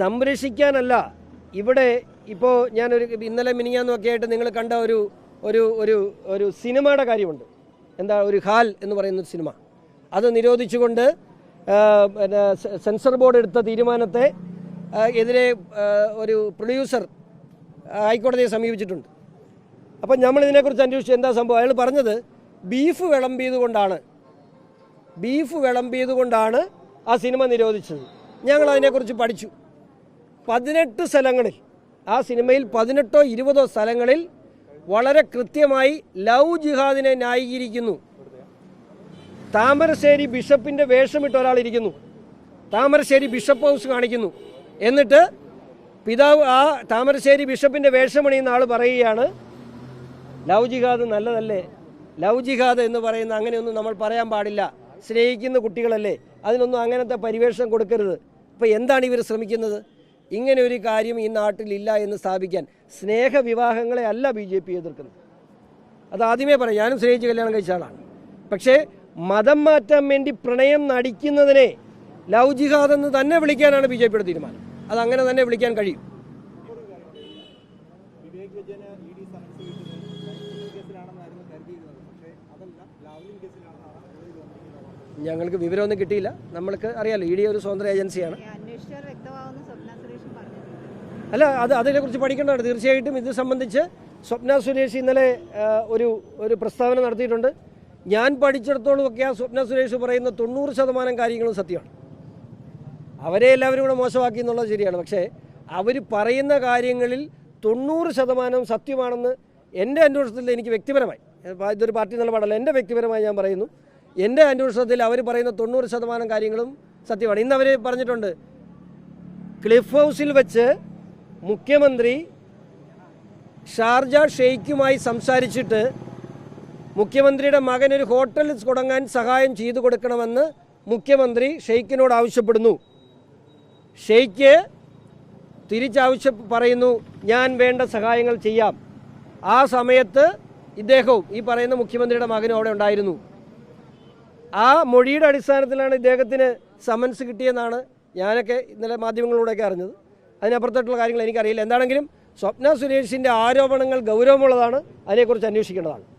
സംരക്ഷിക്കാനല്ല. ഇവിടെ ഇപ്പോൾ ഞാനൊരു ഇന്നലെ മിനിഞ്ഞാന്നൊക്കെ ആയിട്ട് നിങ്ങൾ കണ്ട ഒരു ഒരു ഒരു ഒരു സിനിമയുടെ കാര്യമുണ്ട്. എന്താ ഒരു ഹാൽ എന്ന് പറയുന്ന ഒരു സിനിമ. അത് നിരോധിച്ചുകൊണ്ട് സെൻസർ ബോർഡ് എടുത്ത തീരുമാനത്തെ എതിരെ ഒരു പ്രൊഡ്യൂസർ ഹൈക്കോടതിയെ സമീപിച്ചിട്ടുണ്ട്. അപ്പം നമ്മൾ ഇതിനെക്കുറിച്ച് അന്വേഷിച്ചു എന്താ സംഭവം? അയാൾ പറഞ്ഞത് ബീഫ് വിളമ്പിയത് കൊണ്ടാണ് ബീഫ് വിളമ്പിയത് കൊണ്ടാണ് ആ സിനിമ നിരോധിച്ചത്. ഞങ്ങൾ അതിനെക്കുറിച്ച് പഠിച്ചു. പതിനെട്ട് സ്ഥലങ്ങളിൽ ആ സിനിമയിൽ പതിനെട്ടോ ഇരുപതോ സ്ഥലങ്ങളിൽ വളരെ കൃത്യമായി ലവ് ജിഹാദിനെ ന്യായീകരിക്കുന്നു. താമരശ്ശേരി ബിഷപ്പിന്റെ വേഷമിട്ട് ഒരാൾ ഇരിക്കുന്നു. താമരശ്ശേരി ബിഷപ്പ് ഹൗസ് കാണിക്കുന്നു. എന്നിട്ട് പിതാവ് ആ താമരശ്ശേരി ബിഷപ്പിന്റെ വേഷമണിയുന്ന ആൾ പറയുകയാണ് ലവ് ജിഹാദ് നല്ലതല്ലേ? ലവ് ജിഹാദ് എന്ന് പറയുന്ന അങ്ങനെയൊന്നും നമ്മൾ പറയാൻ പാടില്ല. സ്നേഹിക്കുന്ന കുട്ടികളല്ലേ? അതിനൊന്നും അങ്ങനത്തെ പരിവേഷം കൊടുക്കരുത്. അപ്പോൾ എന്താണ് ഇവർ ശ്രമിക്കുന്നത്? ഇങ്ങനെ ഒരു കാര്യം ഈ നാട്ടിലില്ല എന്ന് സ്ഥാപിക്കാൻ സ്നേഹവിവാഹങ്ങളെ അല്ല ബി ജെ പി എതിർക്കുന്നത് അത് ആദ്യമേ പറയാം ഞാനും സ്നേഹിച്ച് കല്യാണം കഴിച്ച ആളാണ് പക്ഷേ മതം മാറ്റാൻ വേണ്ടി പ്രണയം നടിക്കുന്നതിനെ ലവ് ജിഹാദ് എന്ന് തന്നെ വിളിക്കാനാണ് ബി ജെ പിയുടെ തീരുമാനം അത് അങ്ങനെ തന്നെ വിളിക്കാൻ കഴിയും ഞങ്ങൾക്ക് വിവരമൊന്നും കിട്ടിയില്ല നമ്മൾക്ക് അറിയാലോ ഇ ഡി ഒരു സ്വതന്ത്ര ഏജൻസിയാണ് ഈ അന്വേഷിച്ചാൽ വ്യക്തമാവുന്ന സ്വപ്ന സുരേഷും പറഞ്ഞിട്ടുണ്ട് അല്ല അത് അതിനെക്കുറിച്ച് പഠിക്കേണ്ടതാണ്. തീർച്ചയായിട്ടും ഇത് സംബന്ധിച്ച് സ്വപ്ന സുരേഷ് ഇന്നലെ ഒരു ഒരു പ്രസ്താവന നടത്തിയിട്ടുണ്ട്. ഞാൻ പഠിച്ചിടത്തോളം ഒക്കെ ആ സ്വപ്ന സുരേഷ് പറയുന്ന തൊണ്ണൂറ് ശതമാനം കാര്യങ്ങളും സത്യമാണ്. അവരെ എല്ലാവരും കൂടെ മോശമാക്കി എന്നുള്ളത് ശരിയാണ്. പക്ഷേ അവർ പറയുന്ന കാര്യങ്ങളിൽ തൊണ്ണൂറ് ശതമാനം സത്യമാണെന്ന് എന്റെ അന്വേഷണത്തിൽ എനിക്ക് വ്യക്തിപരമായി ഇതൊരു പാർട്ടി നിലപാടല്ല എന്റെ വ്യക്തിപരമായി ഞാൻ പറയുന്നു. എന്റെ അന്വേഷണത്തിൽ അവർ പറയുന്ന തൊണ്ണൂറ് ശതമാനം കാര്യങ്ങളും സത്യമാണ്. ഇന്ന് അവർ പറഞ്ഞിട്ടുണ്ട് ക്ലിഫ് ഹൗസിൽ വെച്ച് മുഖ്യമന്ത്രി ഷാർജ ഷെയ്ഖുമായി സംസാരിച്ചിട്ട് മുഖ്യമന്ത്രിയുടെ മകൻ ഒരു ഹോട്ടൽ തുടങ്ങാൻ സഹായം ചെയ്തു കൊടുക്കണമെന്ന് മുഖ്യമന്ത്രി ഷെയ്ഖിനോട് ആവശ്യപ്പെടുന്നു. ഷെയ്ഖ് തിരിച്ചാവശ്യ പറയുന്നു ഞാൻ വേണ്ട സഹായങ്ങൾ ചെയ്യാം. ആ സമയത്ത് ഇദ്ദേഹവും ഈ പറയുന്ന മുഖ്യമന്ത്രിയുടെ മകനും അവിടെ ഉണ്ടായിരുന്നു. ആ മൊഴിയുടെ അടിസ്ഥാനത്തിലാണ് ഇദ്ദേഹത്തിന് സമൻസ് കിട്ടിയെന്നാണ് ഞാനൊക്കെ ഇന്നലെ മാധ്യമങ്ങളിലൂടെയൊക്കെ അറിഞ്ഞത്. അതിനപ്പുറത്തോട്ടുള്ള കാര്യങ്ങൾ എനിക്കറിയില്ല. എന്താണെങ്കിലും സ്വപ്ന സുരേഷിന്റെ ആരോപണങ്ങൾ ഗൗരവമുള്ളതാണ്. അതിനെക്കുറിച്ച് അന്വേഷിക്കേണ്ടതാണ്.